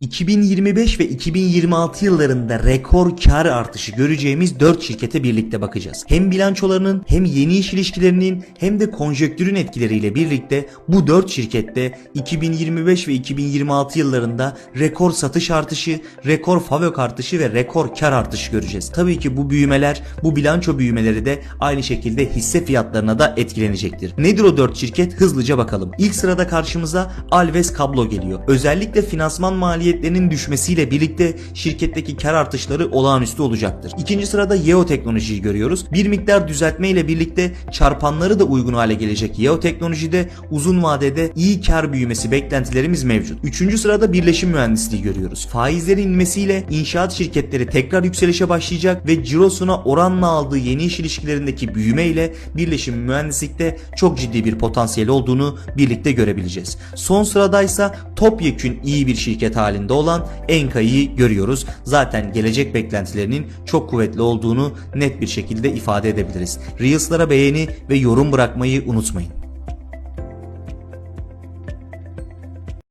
2025 ve 2026 yıllarında rekor kar artışı göreceğimiz 4 şirkete birlikte bakacağız. Hem bilançolarının hem yeni iş ilişkilerinin hem de konjektürün etkileriyle birlikte bu 4 şirkette 2025 ve 2026 yıllarında rekor satış artışı, rekor FAVÖK artışı ve rekor kar artışı göreceğiz. Tabii ki bu büyümeler, bu bilanço büyümeleri de aynı şekilde hisse fiyatlarına da etkilenecektir. Nedir o 4 şirket? Hızlıca bakalım. İlk sırada karşımıza Alves Kablo geliyor. Özellikle finansman maliyetlerinin düşmesiyle birlikte şirketteki kar artışları olağanüstü olacaktır. İkinci sırada Yeo Teknoloji'yi görüyoruz. Bir miktar düzeltme ile birlikte çarpanları da uygun hale gelecek Yeo Teknoloji'de uzun vadede iyi kar büyümesi beklentilerimiz mevcut. Üçüncü sırada Birleşim Mühendisliği görüyoruz. Faizlerin inmesiyle inşaat şirketleri tekrar yükselişe başlayacak ve cirosuna oranla aldığı yeni iş ilişkilerindeki büyüme ile Birleşim Mühendislik'te çok ciddi bir potansiyel olduğunu birlikte görebileceğiz. Son sıradaysa topyekün iyi bir şirket halinde olan Enka'yı görüyoruz. Zaten gelecek beklentilerinin çok kuvvetli olduğunu net bir şekilde ifade edebiliriz. Reels'lara beğeni ve yorum bırakmayı unutmayın.